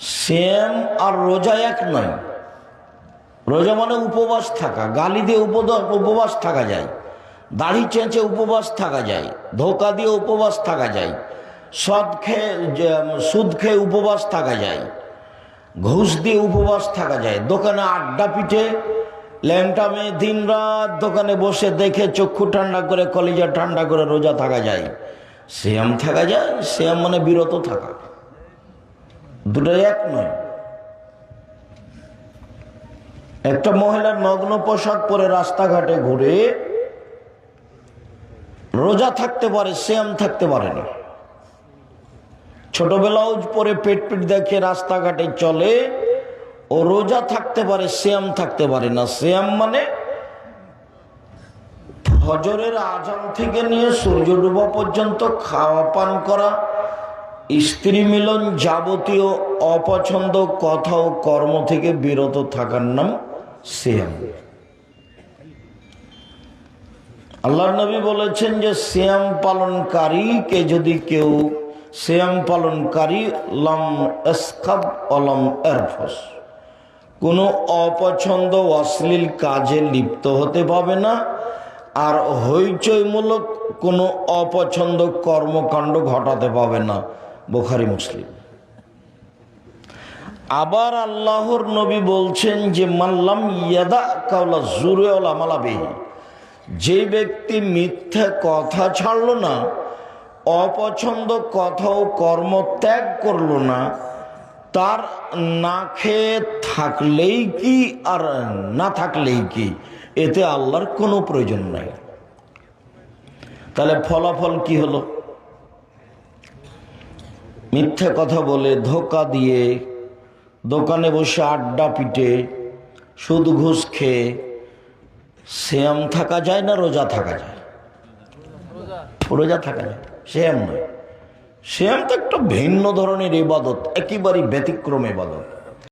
শ্যাম আর রোজা এক নয়। রোজা মানে উপবাস থাকা, গালি দিয়ে উপবাস থাকা যায়, দাড়ি চেঁচে উপবাস থাকা যায়, ধোকা দিয়ে উপবাস থাকা যায়, সদ খেয়ে সুদ খেয়ে উপবাস থাকা যায়, ঘুষ দিয়ে উপবাস থাকা যায়। দোকানে আড্ডা পিঠে ল্যাংটা মেয়ে দিন রাত দোকানে বসে দেখে চক্ষু ঠান্ডা করে, কলিজা ঠান্ডা করে রোজা থাকা যায়। শ্যাম থাকা যায়, শ্যাম মানে বিরত থাকা। দুটোই এক নয়। একটা মহিলার নগ্ন পোশাক পরে রাস্তাঘাটে ঘুরে রোজা থাকতে পারে শ্যাম থাকতে পারে না। ছোট ব্লাউজ পরে পেট পেট দেখে রাস্তাঘাটে চলে, ও রোজা থাকতে পারে শ্যাম থাকতে পারে না। শ্যাম মানে ফজরের আজান থেকে নিয়ে সূর্য ডুবা পর্যন্ত খাওয়া, পান করা স্ত্রী মিলন যাবতীয় অপছন্দ কথা ও কর্ম থেকে বিরত থাকার নাম শ্যাম আল্লাহ নবী বলেছেন যে শ্যাম পালনকারীকে যদি কেউ শ্যাম পালনকারী লম এসখাব অলম এরফস। কোনো অপছন্দ অশ্লীল কাজে লিপ্ত হতে পাবে না, আর হইচইমূলক কোনো অপছন্দ কর্মকাণ্ড ঘটাতে পাবে না। বোখারি মুসলিম। আবার আল্লাহর নবী বলছেন যে মাল্লাম ইয়াদা কাউলা জুরে মালাবেহি যে ব্যক্তি মিথ্যা কথা ছাড়ল না, অপছন্দ কথা ও কর্ম ত্যাগ করল না, তার না খেয়ে থাকলেই কি আর না থাকলেই কি, এতে আল্লাহর কোনো প্রয়োজন নাই। তাহলে ফলাফল কি হলো? মিথ্যা কথা বলে ধোকা দিয়ে দোকানে বসে আড্ডা পিটে, সুদ ঘুষ খেয়ে, শ্যাম থাকা যায় না, রোজা থাকা যায়? রোজা থাকা যায়? শ্যাম নয়। শ্যাম তো একটা ভিন্ন ধরনের ইবাদত, একেবারেই ব্যতিক্রম ইবাদত।